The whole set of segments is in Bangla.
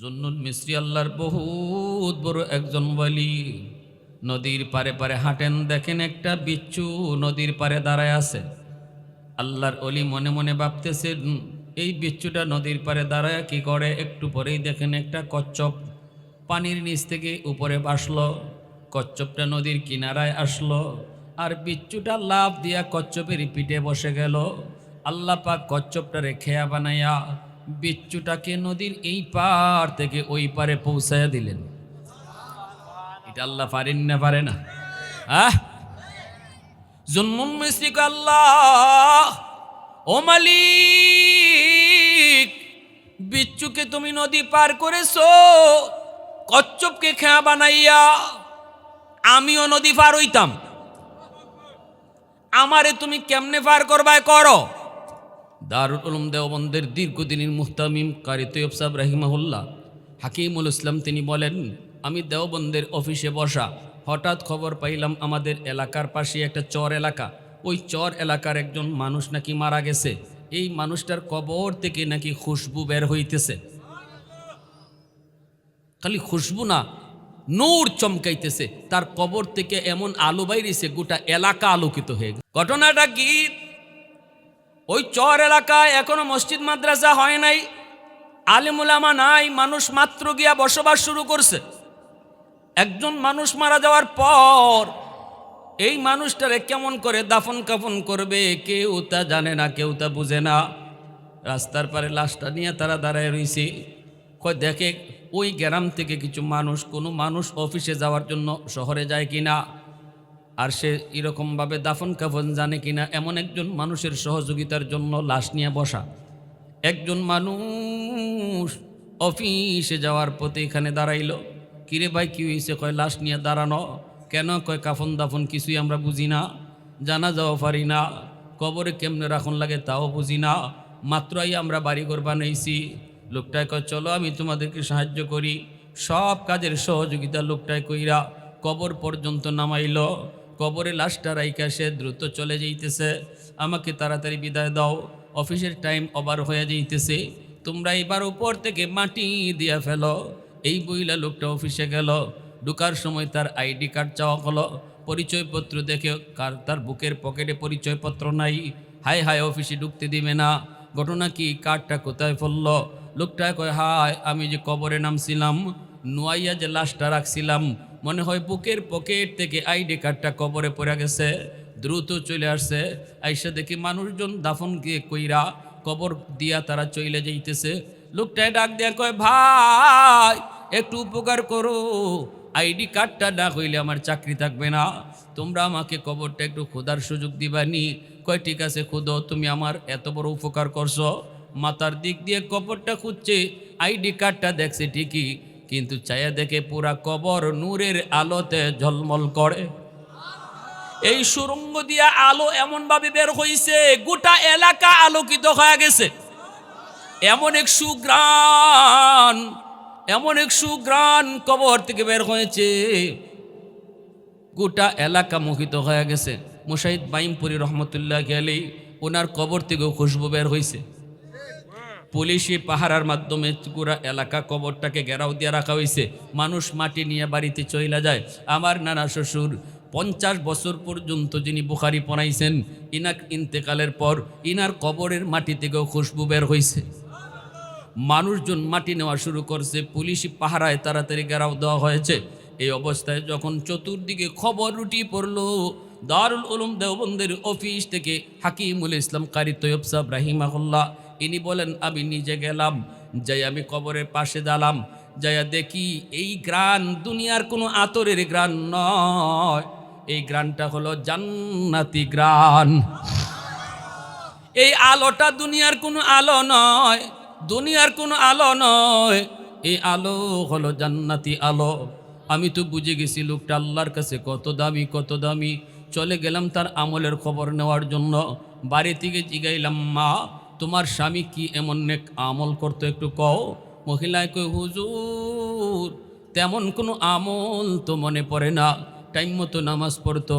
জন্নুল মিস্ত্রি আল্লাহর বহুত বড় একজন বলি নদীর পারে পারে হাঁটেন, দেখেন একটা বিচ্ছু নদীর পারে দাঁড়ায় আছে। আল্লাহর অলি মনে মনে ভাবতেছে এই বিচ্ছুটা নদীর পারে দাঁড়ায় কি করে? একটু পরেই দেখেন একটা কচ্ছপ পানির নিচ থেকে উপরে বাসলো কচ্ছপটা নদীর কিনারায় আসলো। আর বিচ্ছুটা লাভ দিয়া কচ্ছপের পিঠে বসে গেল। আল্লাহ পাক কচ্ছপটারে খেয়া বানাইয়া বিচ্ছুটাকে নদীর এই পার থেকে ওই পারে পৌঁছায়া দিলেন। এটা আল্লাহ পারেন না পারে না? আহ? জুলমুল মিস্ত্রিক আল্লাহ। ও মালিক, বিচ্ছুকে তুমি নদী পার করেছ, কচ্ছপকে খেয়া বানাইয়া আমিও নদী পার হইতাম। আমারে তুমি কেমনে পার করবায় করো? দারুল উলুম দেওবন্দের দীর্ঘদিনের মুহতামিম কারি তৈয়ব সাহেব রাহিমাহুল্লাহ হাকিমুল ইসলাম তিনি বলেন, আমি দেওবন্দের অফিসে বসা, হঠাৎ খবর পাইলাম আমাদের এলাকার পাশে একটা চর এলাকা। ওই চর এলাকার একজন মানুষ নাকি মারা গেছে। এই মানুষটার কবর থেকে নাকি খুশবু বের হইতেছে। খালি খুশবু না, নূর চমকাইতেছে। তার কবর থেকে এমন আলো বাইরেছে, গোটা এলাকা আলোকিত হয়ে ঘটনাটা কি? ওই চর এলাকায় এখনও মসজিদ মাদ্রাসা হয় নাই। আলিমুলামা নাই, মানুষ মাত্র গিয়া বসবাস শুরু করছে। একজন মানুষ মারা যাওয়ার পর এই মানুষটারে কেমন করে দাফন কাফন করবে, কেউ তা জানে না, কেউ তা বুঝে না। রাস্তার পারে লাশটা নিয়ে তারা দাঁড়ায় রয়েছে কয়, দেখে ওই গ্রাম থেকে কিছু মানুষ, কোনো মানুষ অফিসে যাওয়ার জন্য শহরে যায় কিনা? আর সে এরকমভাবে দাফন কাফন জানে কিনা, এমন একজন মানুষের সহযোগিতার জন্য লাশ নিয়ে বসা। একজন মানুষ অফিসে যাওয়ার পথে এখানে দাঁড়াইল। কিরে ভাই, কি হয়েছে কয়, লাশ নিয়ে দাঁড়ানো? কেন? কয় কাফন দাফন কিছুই আমরা বুঝি না। জানা যাওয়া পারি না। কবরে কেমনে রাখন লাগে তাও বুঝি না। মাত্রই আমরা বাড়িঘর বানাইছি। লোকটায় কয়, চলো, আমি তোমাদেরকে সাহায্য করি। সব কাজের সহযোগিতা লোকটায় কইরা কবর পর্যন্ত নামাইল। কবরে লাশটা রাইকা সে দ্রুত চলে যাইতেছে। আমাকে তাড়াতাড়ি বিদায় দাও। অফিসের টাইম ওভার হয়ে যাইতেছে। তোমরা এবার উপর থেকে মাটি দিয়া ফেলো। এই বইলা লোকটা অফিসে গেল। ঢুকার সময় তার আইডি কার্ড চাওয়া হলো। পরিচয়পত্র দেখে কার তার বুকের পকেটে পরিচয়পত্র নাই। হাই হাই অফিসে ঢুকতে দিবে না। ঘটনা কি? কার্ডটা কোথায় পড়ল লোকটা কয়, হায়, আমি যে কবরে নামছিলাম, নোয়াইয়া যে লাশটা রাখছিলাম মনে হয় বুকের পকেট থেকে আইডি কার্ডটা কবরে পড়ে গেছে, দ্রুত চলে আসছে। আইসা দেখি মানুষজন দাফন গিয়ে কইরা কবর দিয়া তারা চলে যাইতেছে। লোকটায় ডাক দিয়া কয়, ভাই, একটু উপকার করো। আইডি কার্ডটা না হইলে আমার চাকরি থাকবে না। তোমরা আমাকে কবরটা একটু খোদার সুযোগ দিবানি। কয়, ঠিক আছে খুদো, তুমি আমার এত বড় উপকার করছ। মাথার দিক দিয়ে কবরটা খুঁজছে, আইডি কার্ডটা দেখছে ঠিকই। কিন্তু চায়া দেখে পুরা কবর নূরের আলোতে ঝলমল করে। এই সুরঙ্গ দিয়া আলো এমনভাবে বের হইছে, গোটা এলাকা আলোকিত হয়ে গেছে। এমন এক সুগ্রাণ এমন এক সুগ্রাণ কবর থেকে বের হয়েছে। গোটা এলাকা মোহিত হয়ে গেছে। মুশাহিদ বাইমপুরি রহমতুল্লাহ গেলেই ওনার কবর থেকেও খুশবু বের হয়েছে পুলিশি পাহারার মাধ্যমে পুরা এলাকা কবরটাকে ঘেরাও দিয়ে রাখা হয়েছে মানুষ মাটি নিয়ে বাড়িতে চইলা যায়। আমার নানা শ্বশুর পঞ্চাশ বছর পর্যন্ত যিনি বুখারি পড়াইছেন, ইনাক ইন্তেকালের পর ইনার কবরের মাটি থেকেও খুশবু বের হয়েছে মানুষজন মাটি নেওয়া শুরু করছে, পুলিশি পাহারায় তাড়াতাড়ি ঘেরাও দেওয়া হয়েছে। এই অবস্থায় যখন চতুর্দিকে খবর রুটি পড়ল, দারুল উলুম দেওবন্দের অফিস থেকে হাকিমুল ইসলাম কারি তৈয়ব সাহেব রাহিমাহুল্লাহ ইনি বলেন, আমি নিজে গেলাম, যাই আমি কবরের পাশে দাঁড়াম যাইয়া দেখি এই গ্রান দুনিয়ার কোনো আতরের গ্রান নয়। এই গ্রানটা হলো জান্নাতি গ্রান এই আলোটা দুনিয়ার কোনো আলো নয়, দুনিয়ার কোনো আলো নয়। এই আলো হলো জান্নাতি আলো। আমি তো বুঝে গেছি, লোকটা আল্লাহর কাছে কত দামি কত দামি। চলে গেলাম তার আমলের খবর নেওয়ার জন্য। বাড়ি থেকে জিগাইলাম, মা তোমার স্বামী কি এমন নেক আমল করতো একটু কও? মহিলায় কই হুজুর, তেমন কোনো আমল তো মনে পড়ে না। টাইম মতো নামাজ পড়তো।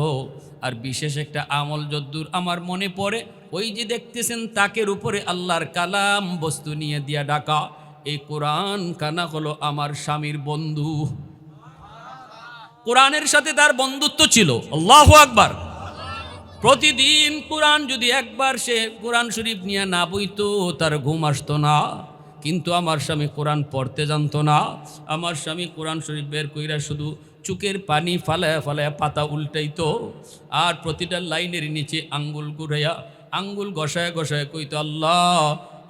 আর বিশেষ একটা আমল যদ্দূর আমার মনে পড়ে, ওই যে দেখতেছেন তাকের উপরে আল্লাহর কালাম বস্তু নিয়ে দিয়া ডাকা। এই কোরআন কানা হলো আমার স্বামীর বন্ধু। কোরআনের সাথে তার বন্ধুত্ব ছিল। আল্লাহ আকবার। প্রতিদিন কোরআন যদি একবার সে কোরআন শরীফ নিয়ে না বইতো, তার ঘুম আসতো না। কিন্তু আমার স্বামী কোরআন পড়তে জানতো না। আমার স্বামী কোরআন শরীফ বের কইরা শুধু চুকের পানি ফালায় ফালায় পাতা উল্টাইতো আর প্রতিটা লাইনের নিচে আঙ্গুল গুড়াইয়া আঙ্গুল গসায় গসায় কইতো, আল্লাহ,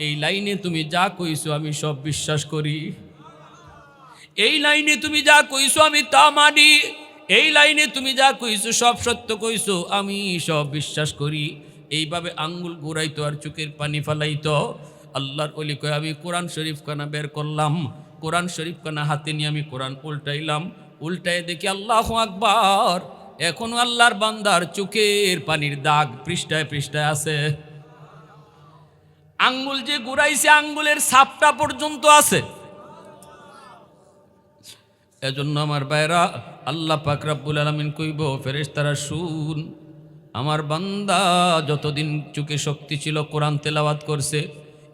এই লাইনে তুমি যা কইছো আমি সব বিশ্বাস করি। এই লাইনে তুমি যা কইছো আমি তা মানি। এই লাইনে তুমি যা কইছো, সব সত্য কইছো, আমি সব বিশ্বাস করি। এইভাবে আঙ্গুল ঘুরাইতো আর চোখের পানি ফালাইতো। আল্লাহর অলি কয়, আমি কোরআন শরীফ খানা বের করলাম। কোরআন শরীফ খানা হাতে নিয়ে আমি কোরআন উল্টাইলাম। উল্টায় দেখি আল্লাহ আকবার। এখনও আল্লাহর বান্দার চোখের পানির দাগ পৃষ্ঠায় পৃষ্ঠায় আছে। আঙ্গুল যে ঘুরাইছে, আঙ্গুলের সাপটা পর্যন্ত আছে। এজন্য আমার বাইরা আল্লাহ পাক রাব্বুল আলামিন কইব, ফেরেশতারা শুন, আমার বান্দা যতদিন চুকে শক্তি ছিল কোরআন তেলাওয়াত করছে,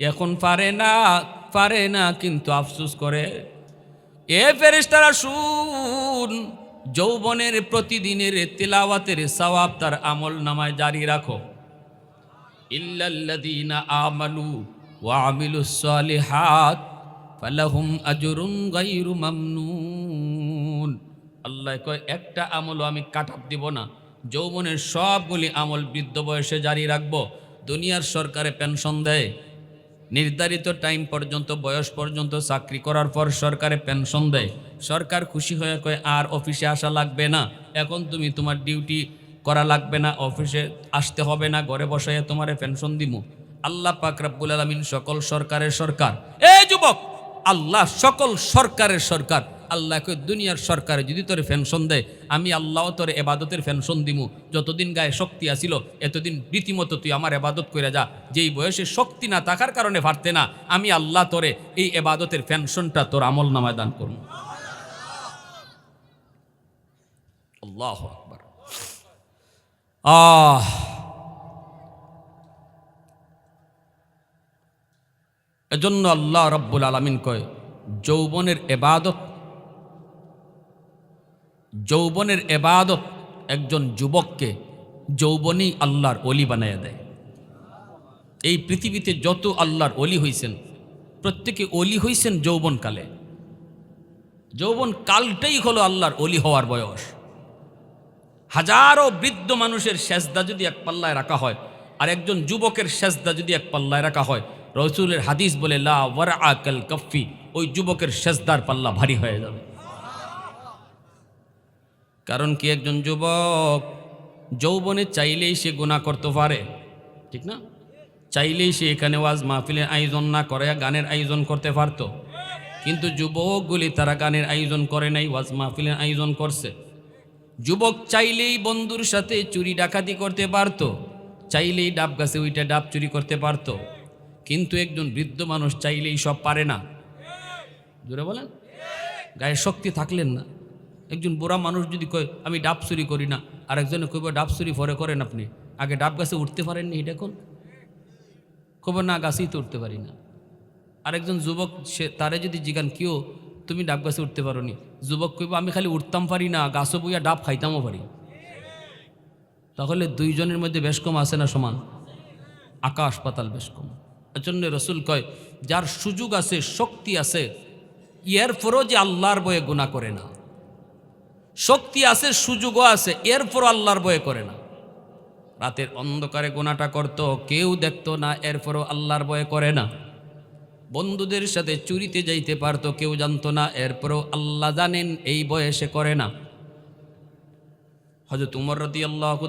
এখন পারে না পারে না, কিন্তু আফসুস করে। এ ফেরেশতারা শুন, যৌবনের প্রতিদিনের তেলাওয়াতের সওয়াব তার আমল নামায় জারি রাখো। ইল্লাল্লাযীনা আমানু ওয়া আমিলুস সালিহাত, ফালাহুম আজরুন গায়রু মামনুন। আল্লাহ কয়, একটা আমলও আমি কাটাপ দিব না। যৌবনের সবগুলি আমল বৃদ্ধ বয়সে জারি রাখব। দুনিয়ার সরকারে পেনশন দেয়। নির্ধারিত টাইম পর্যন্ত, বয়স পর্যন্ত চাকরি করার পর সরকারে পেনশন দেয়। সরকার খুশি হয়ে কয়, আর অফিসে আসা লাগবে না। এখন তুমি তোমার ডিউটি করা লাগবে না। অফিসে আসতে হবে না। ঘরে বসাইয়া তোমারে পেনশন দিমু। আল্লাহ পাক রাব্বুল আলামিন সকল সরকারের সরকার। এই যুবক, আল্লাহ সকল সরকারের সরকার। আল্লাহ কই দুনিয়ার সরকারে যদি তোরে পেনশন দেয়, আমি আল্লাহ তোরে এবাদতের পেনশন দিমু। যতদিন গায়ে শক্তি আসিল, এতদিন রীতিমতো তুই আমার এবাদত করে যা। যেই বয়সে শক্তি না থাকার কারণে পারতে না, আমি আল্লাহ তোরে এই এবাদতের পেনশনটা তোর আমল নামায় দান করুন। আল্লাহ আকবার। আহ। এজন্য আল্লাহ রব্বুল আলমিন কয়, যৌবনের এবাদত যৌবনের এবাদত একজন যুবককে যৌবনেই আল্লাহর অলি বানাইয়া দেয়। এই পৃথিবীতে যত আল্লাহর অলি হইছেন, প্রত্যেকে অলি হইছেন যৌবনকালে। যৌবন কালটাই হলো আল্লাহর অলি হওয়ার বয়স। হাজারো বৃদ্ধ মানুষের সেজদা যদি এক পাল্লায় রাখা হয়, আর একজন যুবকের সেজদা যদি এক পাল্লায় রাখা হয়, রসুলের হাদিস বলে, লা ওয়ার আকল কফি ওই যুবকের সেজদার পাল্লা ভারী হয়ে যাবে। কারণ কি একজন যুবক যৌবনে চাইলেই সে গুণা করতে পারে? ঠিক না? চাইলেই সে এখানে ওয়াজ মাহফিলের আয়োজন না করে গানের আয়োজন করতে পারতো। কিন্তু যুবকগুলি তারা গানের আয়োজন করে নাই, ওয়াজ মাহফিলের আয়োজন করছে। যুবক চাইলেই বন্ধুর সাথে চুরি ডাকাতি করতে পারতো, চাইলেই ডাব গাছে ওইটা ডাব চুরি করতে পারতো। কিন্তু একজন বৃদ্ধ মানুষ চাইলেই সব পারে না। জোরে বলেন? গায়ে শক্তি থাকলেন না। একজন বুড়া মানুষ যদি কয়, আমি ডাব চুরি করি না। আর একজনে কইব, ডাব চুরি পরে করেন আপনি। আগে ডাব গাছে উঠতে পারেননি এটা কোন? কব না, গাছেই তো উঠতে পারি না। আরেকজন যুবক, সে তারে যদি জিগান কেউ তুমি ডাব গাছে উঠতে পারো নি যুবক কইব, আমি খালি উঠতাম পারি না, গাছও বইয়া ডাব খাইতামও পারি। তাহলে দুইজনের মধ্যে বেশ কম আছে না সমান? আকাশ পাতাল বেশ কম এজন্য রসুল কয়, যার সুযোগ আছে, শক্তি আছে, এর পরও যে আল্লাহর বয়ে গুণা করে না। শক্তি আছে, সুযোগও আছে এরপর আল্লাহর বয়ে করে না। রাতের অন্ধকারে গোনাটা করত, কেউ দেখতো না, এরপরও আল্লাহর বয়ে করে না। বন্ধুদের সাথে চুরিতে যাইতে পারতো, কেউ জানতো না, এরপরও আল্লাহ জানেন, এই বয়সে করে না। হজরত উমর রতি আল্লাহ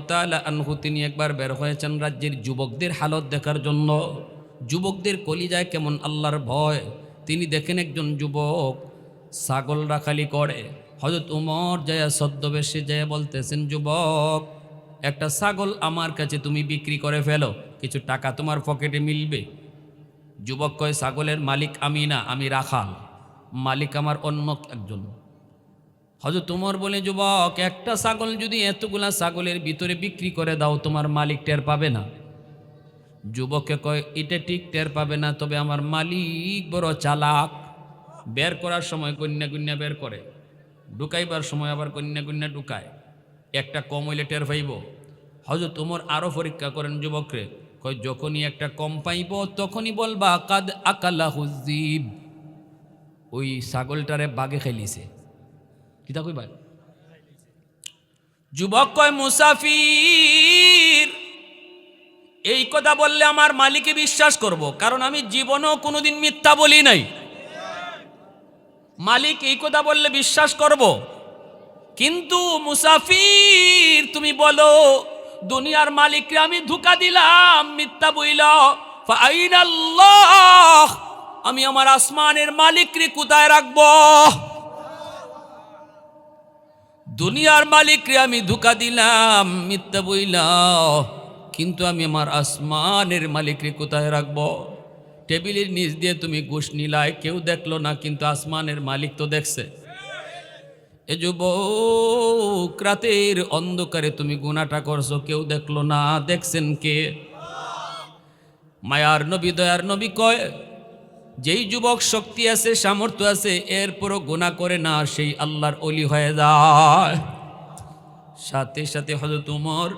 আনহু, তিনি একবার বের হয়েছেন রাজ্যের যুবকদের হালত দেখার জন্য। যুবকদের কলিজায় কেমন আল্লাহর ভয়। তিনি দেখেন একজন যুবক ছাগল রাখালি করে। হজরত উমর জয়া ছদ্মবেশে জয়া বলতেছেন, যুবক, একটা ছাগল আমার কাছে তুমি বিক্রি করে ফেলো, কিছু টাকা তোমার পকেটে মিলবে? যুবক কয়, ছাগলের মালিক আমি না, আমি রাখাল, মালিক আমার অন্য একজন। হজরত তোমার বলে, যুবক, একটা ছাগল যদি এতগুলা ছাগলের ভিতরে বিক্রি করে দাও, তোমার মালিক টের পাবে না। যুবককে কয়, এটা ঠিক টের পাবে না, তবে আমার মালিক বড় চালাক, বের করার সময় কন্যা কন্যা বের করে। ঢুকাইবার সময় আবার কন্যা কন্যা ঢুকায়। একটা কম হইলে টের পাইব। হয়তো তোমার আরও পরীক্ষা করেন যুবকরে, কয়, যখনই একটা কম পাইব, তখনই বলবা, কাদ আকালা হুজিব ওই ছাগলটারে বাগে খেলিছে কিতা কইবা? যুবক কয়, মুসাফির, এই কথা বললে আমার মালিকে বিশ্বাস করব, কারণ আমি জীবনেও কোনোদিন মিথ্যা বলি নাই। মালিক এই কথা বললে বিশ্বাস করব। কিন্তু মুসাফির, তুমি বলো, দুনিয়ার মালিককে আমি ধোকা দিলাম, মিথ্যা বইল। আমি আমার আসমানের মালিককে কোথায় রাখব? দুনিয়ার মালিকরে আমি ধোকা দিলাম, মিথ্যা বইলা। কিন্তু আমি আমার আসমানের মালিকরে কোথায় রাখব? টেবিলের নিচ দিয়ে তুমি ঘুষ নিলায় কেউ দেখল না, কিন্তু আসমানের মালিক তো দেখছে। এ যুবক, রাতের অন্ধকারে তুমি গুণাটা করছ, কেউ দেখল না, দেখছেন কে? মায়ার নবী, দয়ার নবী কয়, যেই যুবক শক্তি আছে, সামর্থ্য আছে, এরপরও গুণা করে না, সেই আল্লাহর অলি হয়ে যায়। সাথে সাথে হয়তো তোমার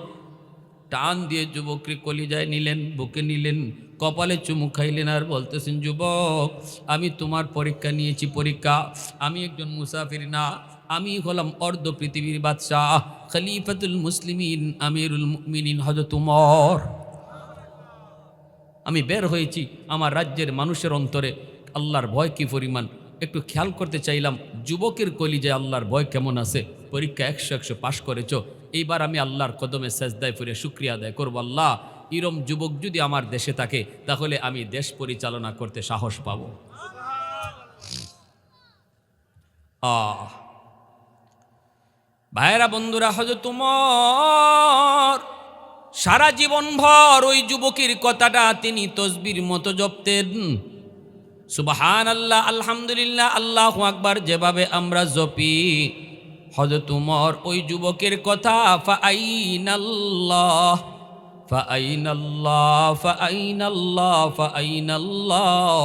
টান দিয়ে যুবককে কলিজায় নিলেন, বুকে নিলেন কপালে চুমু খাইলেন আর বলতেছেন, যুবক, আমি তোমার পরীক্ষা নিয়েছি, পরীক্ষা। আমি একজন মুসাফির না। আমি হলাম অর্ধ পৃথিবীর বাদশাহ, খলিফাতুল মুসলিমিন, আমিরুল মুমিনিন হজরত আমি বের হয়েছি আমার রাজ্যের মানুষের অন্তরে। আল্লাহর ভয় কি পরিমাণ? একটু খেয়াল করতে চাইলাম, যুবকের কলিজায় আল্লাহর ভয় কেমন আছে? পরীক্ষা একশো একশো পাশ করেছ। এইবার আমি আল্লাহর কদমে সেজদায় ফিরে শুক্রিয়া আদায় করব আল্লাহ। ইরম যুবক যদি আমার দেশে থাকে, তাহলে আমি দেশ পরিচালনা করতে সাহস পাব। ভাইরা বন্ধুরা হজ তোমার সারা জীবন ভর ওই যুবকের কথাটা তিনি তসবির মতো জপতেন। সুবাহান আল্লাহ আলহামদুলিল্লাহ, আল্লাহ আকবার, যেভাবে আমরা জপি। হজ তোমার ওই যুবকের কথা ফাইনাল্লাহ ফাইনাল্লাহ ফাইনাল্লাহ ফাইনাল্লাহ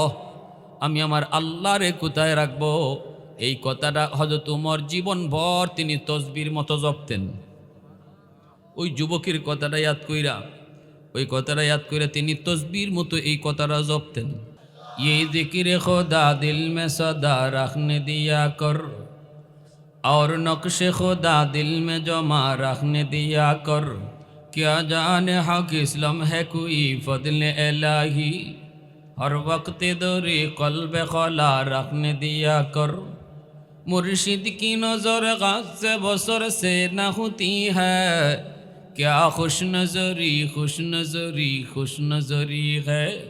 আমি আমার আল্লাহরে কোথায় রাখবো এই কথাটা হজরত উমর জীবন ভর তিনি তসবির মতো জপতেন ওই যুবকের কথাটা ইয়াদ কইরা ওই কথাটা ইয়াদ কইরা তিনি তসবির মতো এই কথাটা জপতেন ये जिक्र खुदा दिल में सदा रखने दिया कर और नक्श खुदा दिल में जमा रखने दिया कर کیا جان حق اسلم ہے کوئی فضل الہی؟ ہر وقت دوری قلب خلا رکھنے دیا کر۔ مرشد کی نظر غاز سے بسر سے نہ ہوتی ہے۔ کیا خوش نظری خوش نظری خوش نظری ہے؟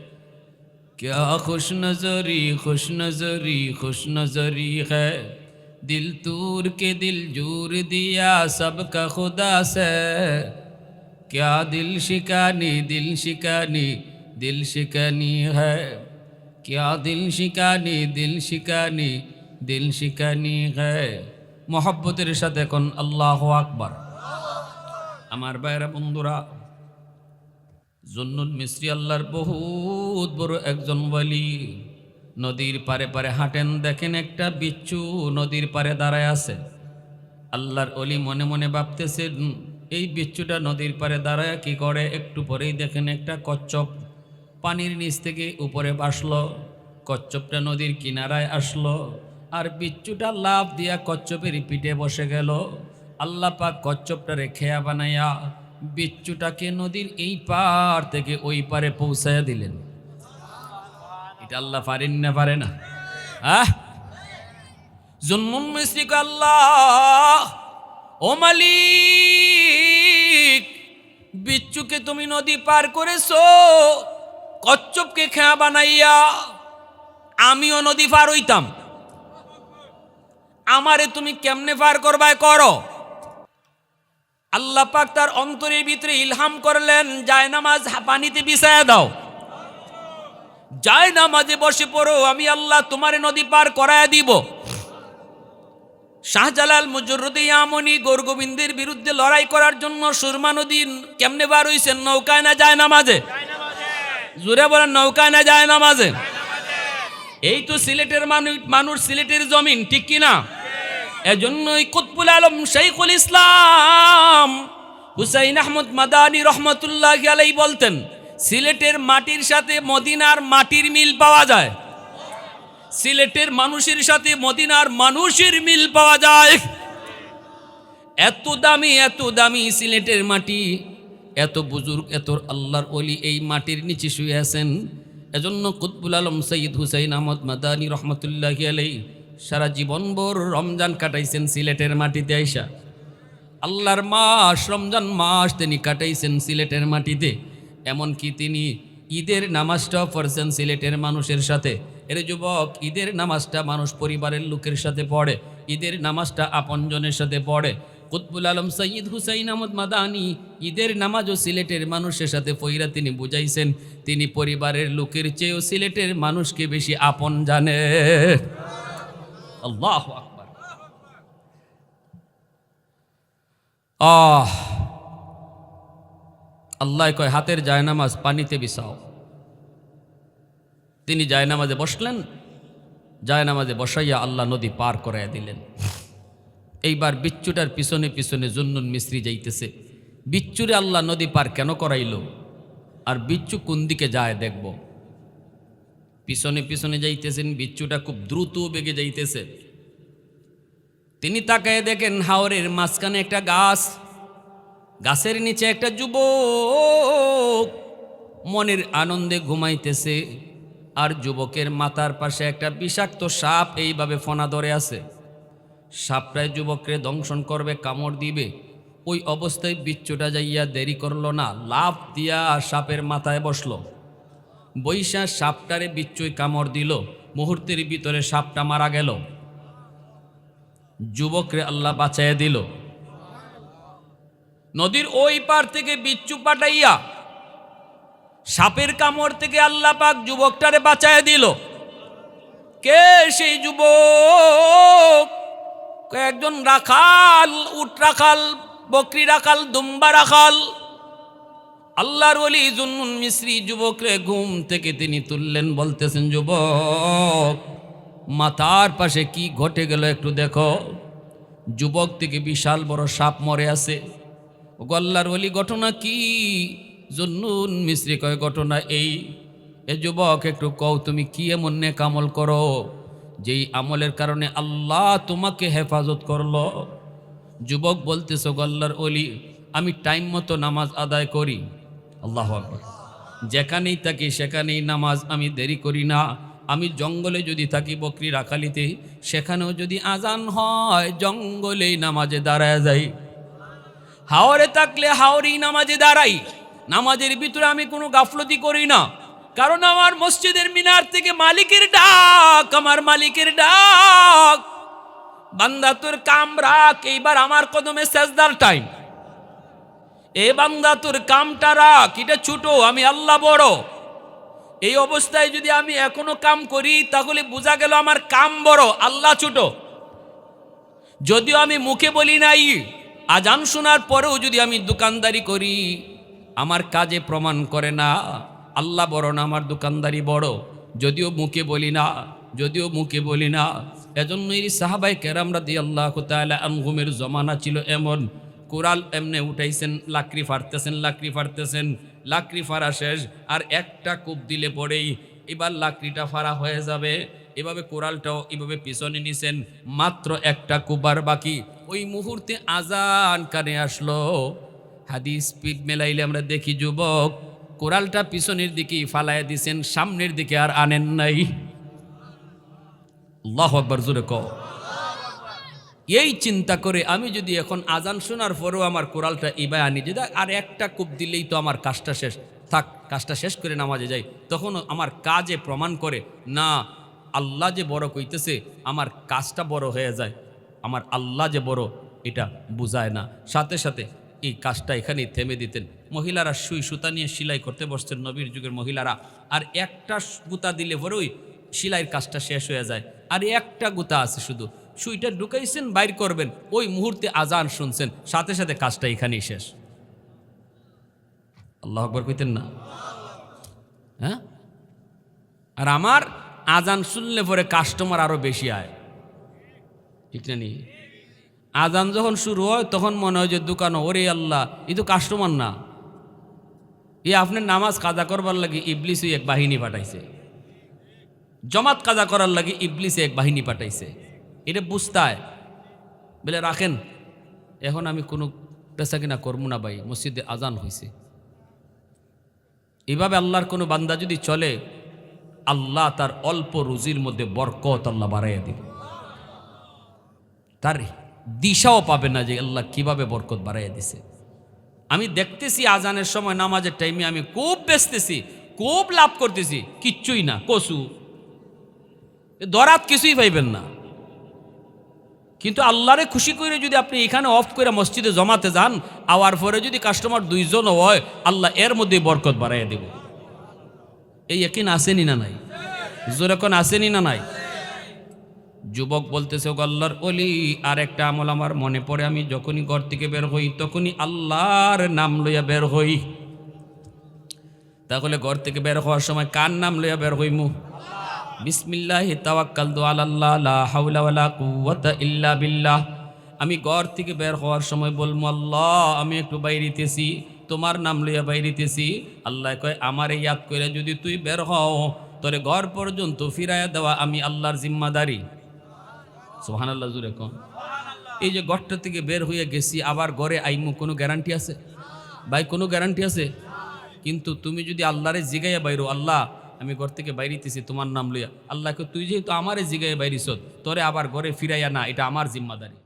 کیا خوش نظری خوش نظری خوش نظری ہے؟ دل تور کے دل جور دیا سب کا خدا سے۔ क्या दिल शिकानी दिल शिकानी दिल शिकानी है क्या दिल शिकानी दिल शिकानी दिल शिकानी है মোহব্বতের সাথে এখন আল্লাহ আকবার আমার বাইরা বন্ধুরা জন্নুল মিস্ত্রি আল্লাহর বহুত বড় একজন বলি নদীর পারে পারে হাঁটেন দেখেন একটা বিচ্ছু নদীর পারে দাঁড়ায় আছে আল্লাহর অলি মনে মনে ভাবতেছেন এই বিচ্ছুটা নদীর পারে দাঁড়ায়, কি করে? একটু পরেই দেখেন একটা কচ্ছপ পানির নিচ থেকে উপরে বাসলো কচ্ছপটা নদীর কিনারায় আসলো। আর বিচ্ছুটা লাভ দিয়া কচ্ছপের পিঠে বসে গেল। আল্লাহ পাক কচ্ছপটা খেয়া বানাইয়া বিচ্ছুটাকে নদীর এই পার থেকে ওই পারে পৌঁছায়া দিলেন। এটা আল্লাহ পারেন না পারে না? আহ! জন্মুন মিস্ত্রিক আল্লাহ, ও মালিক! বিচ্ছুকে তুমি নদী পার করেছ, কচ্ছপকে খেয়া বানাইয়া আমিও নদী পার হইতাম। আমারে তুমি কেমনে পার করবায় করো? আল্লাহ পাক তার অন্তরের ভিতরে ইলহাম করলেন যায় নামাজ পানিতে বিছায়া দাও। যায় নামাজে বসে পড়ো, আমি আল্লাহ তোমার নদী পার করায় দিব। শাহজালাল মুজরুদ্দি গোরগোবিন্দের বিরুদ্ধে লড়াই করার জন্য সুরমা নদী কেমনে বার হইছেন নৌকায় না যায় নামাজে? জুড়ে বলেন, নৌকায় না যায় নামাজে? এই তো সিলেটের মানুষ মানুষ সিলেটের জমিন, ঠিক কিনা? এজন্যই কুতবুল আলম শৈখুল ইসলাম হুসাইন আহমদ মাদানী রহমতুল্লাহ আলাই বলতেন, সিলেটের মাটির সাথে মদিনার মাটির মিল পাওয়া যায়। সিলেটের মানুষের সাথে মদিনার মানুষের মিল পাওয়া যায়। এত দামি এত দামি সিলেটের মাটি। এত বুজুর্গ, এত আল্লাহর অলি এই মাটির নিচে শুয়ে আছেন। এজন্য কুতবুল আলম সঈদ হুসাইন আহমদ মাদানী রহমতুল্লাহ আলাই সারা জীবনভর রমজান কাটাইছেন সিলেটের মাটিতে আইসা। আল্লাহর মাস, রমজান মাস তিনি কাটাইছেন সিলেটের মাটিতে। এমনকি তিনি ঈদের নামাজটাও পড়ছেন সিলেটের মানুষের সাথে। এর যুবক, ঈদের নামাজটা মানুষ পরিবারের লোকের সাথে পড়ে। ঈদের নামাজটা আপনজনের সাথে পড়ে। কুতবুল আলম সঈদ হুসাইন আহমদ মাদানি, ঈদের নামাজও সিলেটের মানুষের সাথে পইরা তিনি বুঝাইছেন। তিনি পরিবারের লোকের চেয়েও সিলেটের মানুষকে বেশি আপন জানে। আল্লাহ আকবার। আহ! আল্লাহ কয়, হাতের জায়নামাজ পানিতে বিছাও। তিনি জায়নামাজে বসলেন, জায়নামাজে বসাইয়া আল্লাহ নদী পার করাইয়া দিলেন। এইবার বিচ্ছুটার পিছনে পিছনে জুন্নুন মিস্ত্রি যাইতেছে। বিচ্ছুরে আল্লাহ নদী পার কেন করাইল? আর বিচ্ছু কোন দিকে যায় দেখব? পিছনে পিছনে যাইতেছেন, বিচ্ছুটা খুব দ্রুত বেগে যাইতেছে। তিনি তাকায় দেখেন হাওরের মাঝখানে একটা গাছ। গাছের নিচে একটা যুবক মনের আনন্দে ঘুমাইতেছে, আর যুবকের মাথার পাশে একটা বিষাক্ত সাপ এইভাবে ফোনা ধরে আছে। সাপটায় যুবককে দংশন করবে, কামড় দিবে। ওই অবস্থায় বিচ্ছুটা যাইয়া দেরি করল না লাভ দিয়া সাপের মাথায় বসল। বৈশা সাপটারে বিচ্ছুই কামড় দিল, মুহূর্তের ভিতরে সাপটা মারা গেল। যুবকরে আল্লাহ বাঁচাইয়া দিল। নদীর ওই পার থেকে বিচ্ছু পাঠাইয়া সাপের কামড় থেকে আল্লাহ পাক যুবকটারে বাঁচাইয়া দিল। কে সেই যুবক? কয়েকজন রাখাল, উট রাখাল, বকরি রাখাল, দুম্বা রাখাল? আল্লাহর ওলি জুন্নুন মিশ্রি যুবকরে ঘুম থেকে তিনি তুললেন, বলতেছেন, যুবক, মাথার পাশে কি ঘটে গেল একটু দেখো। যুবক থেকে বিশাল বড় সাপ মরে আছে। গল্লার ওলি, ঘটনা কি? জুন্নুন মিশ্রি কয়, ঘটনা এই। এ যুবক, একটু কও তুমি কি এমন নেক আমল করো, যেই আমলের কারণে আল্লাহ তোমাকে হেফাজত করল? যুবক বলতেছো, গল্লার অলি আমি টাইম মতো নামাজ আদায় করি। আল্লাহ যেখানেই থাকি সেখানেই নামাজ আমি দেরি করি না। আমি জঙ্গলে যদি থাকি বকরি রাখালিতে, সেখানেও যদি আজান হয়, জঙ্গলেই নামাজে দাঁড়ায় যাই। হাওরে থাকলে হাওরেই নামাজে দাঁড়াই। নামাজের ভিতরে আমি কোনো গাফলতি করি না। কারণ আমার মসজিদের মিনার থেকে মালিকের ডাক, আমার মালিকের ডাক। বান্দা, তোর কাম রাখ, এইবার আমার কদমে সেজদার টাইম এ বান্দা, তোর কামটা রাখ, এটা ছোট, আমি আল্লাহ বড়। এই অবস্থায় যদি আমি এখনও কাম করি, তাহলে বোঝা গেল আমার কাম বড়, আল্লাহ ছোট। যদিও আমি মুখে বলি নাই আজান শোনার পরেও যদি আমি দোকানদারি করি, আমার কাজে প্রমাণ করে না। আল্লাহ বড় না, আমার দোকানদারি বড়। যদিও মুখে বলি না, যদিও মুখে বলি না। এজন্যই সাহাবাই কেরামরা দিয়ে আল্লাহ তাআলা আনহুমের জমানা ছিল এমন। কোরাল এমনে উঠাইছেন, লাকড়ি ফাড়তেছেন লাকড়ি ফাড়তেছেন। লাকড়ি ফাড়া শেষ, আর একটা কূপ দিলে পরেই এবার লাকড়িটা ফাড়া হয়ে যাবে। এভাবে কোরালটাও এভাবে পিছনে নিছেন, মাত্র একটা কুবার বাকি। ওই মুহূর্তে আজান কানে আসলো। হাদিস পিপ মেলাইলে আমরা দেখি, যুবক কোরালটা পিছনের দিকে ফালাইয়া দিছেন, সামনের দিকে আর আনেন নাই। এই চিন্তা করে আমি যদি এখন আজান শোনার পরেও আমার কোরালটা ইবাই আনি যদি আর একটা কূপ দিলেই তো আমার কাজটা শেষ। থাক, কাজটা শেষ করে নামাজে যাই। তখন আমার কাজে প্রমাণ করে, না আল্লাহ যে বড় কইতেছে, আমার কাজটা বড় হয়ে যায়। আমার আল্লাহ যে বড়, এটা বুঝায় না। সাথে সাথে এই কাজটা এখানেই থেমে দিতেন। মহিলারা সুই সুতা নিয়ে সেলাই করতে বসতেন নবীর যুগের মহিলারা। আর একটা গুতা দিলে পরেই সেলাইয়ের কাজটা শেষ হয়ে যায়। আর একটা গুতা আছে শুধু। সুইটা ঢুকাইছেন, বাইর করবেন। ওই মুহূর্তে আজান শুনছেন। সাথে সাথে কাজটা এখানেই শেষ। আল্লাহ আকবর কইতেন না? হ্যাঁ? আর আমার আজান শুনলে পরে কাস্টমার আরও বেশি আয়। ঠিক না নি? আজান যখন শুরু হয়, তখন মনে হয় যে দোকান ওরে আল্লাহ এই তো কাস্টমার না। এ আপনার নামাজ কাজা করবার লাগে ইবলিস এক বাহিনী পাঠাইছে। জমাত কাজা করার লাগে ইবলিসে এক বাহিনী পাঠাইছে। এটা বুঝতায়। বলে, রাখেন, এখন আমি কোনো পেশা কিনা করব না ভাই, মসজিদে আজান হয়েছে এভাবে আল্লাহর কোনো বান্দা যদি চলে আল্লাহ তার অল্প রুজির মধ্যে বরকত আল্লাহ বাড়াইয়া দিবে। তার দিশাও পাবে না যে আল্লাহ কীভাবে বরকত বাড়াইয়া দিছে। আমি দেখতেছি আজানের সময় নামাজের টাইমে আমি খুব বেচতেছি খুব লাভ করতেছি, কিচ্ছুই না, কসু। দরাত কিছুই পাইবেন না। কিন্তু আল্লাহরে খুশি করে যদি আপনি এখানে অফ করে মসজিদে জমাতে যান, আওয়ার পরে যদি কাস্টমার দুইজন হয়, আল্লাহ এর মধ্যে বরকত বাড়াইয়া দেব। এই একিন আসেনি না নাই? জোরেখন আসেনি না নাই? যুবক বলতেছে ও আল্লাহর অলি আর একটা আমল আমার মনে পড়ে, আমি যখনই ঘর থেকে বের হই, তখনই আল্লাহর নাম লইয়া বের হই। তাহলে ঘর থেকে বের হওয়ার সময় কার নাম লইয়া বের হইমু? বিসমিল্লাহ তাওয়াক্কালতু আলাল্লাহ, লা হাওলা ওয়ালা কুওয়াতা ইল্লা বিল্লাহ। আমি ঘর থেকে বের হওয়ার সময় বলব আল্লাহ, আমি একটু বাইরিতেছি তোমার নাম লইয়া বাইরিতেছি। আল্লাহ কয়, আমারে ইয়াদ করে যদি তুই বের হও, তোরে ঘর পর্যন্ত ফিরাইয়া দেওয়া আমি আল্লাহর জিম্মাদারি। সোহান আল্লাহ জুড়ে কন। এই যে ঘরটা থেকে বের হয়ে গেছি, আবার ঘরে আইমু, কোনো গ্যারান্টি আছে? ভাই, কোনো গ্যারান্টি আছে? কিন্তু তুমি যদি আল্লাহরে জিগাইয়া বাইরো, আল্লাহ, আমি ঘর থেকে বাইরিতেছি, তোমার নাম লইয়া। আল্লাহকে তুই যেহেতু আমারে জিগাইয়া বাইরিস তোরে আবার ঘরে ফিরাইয়া না, এটা আমার জিম্মাদারি।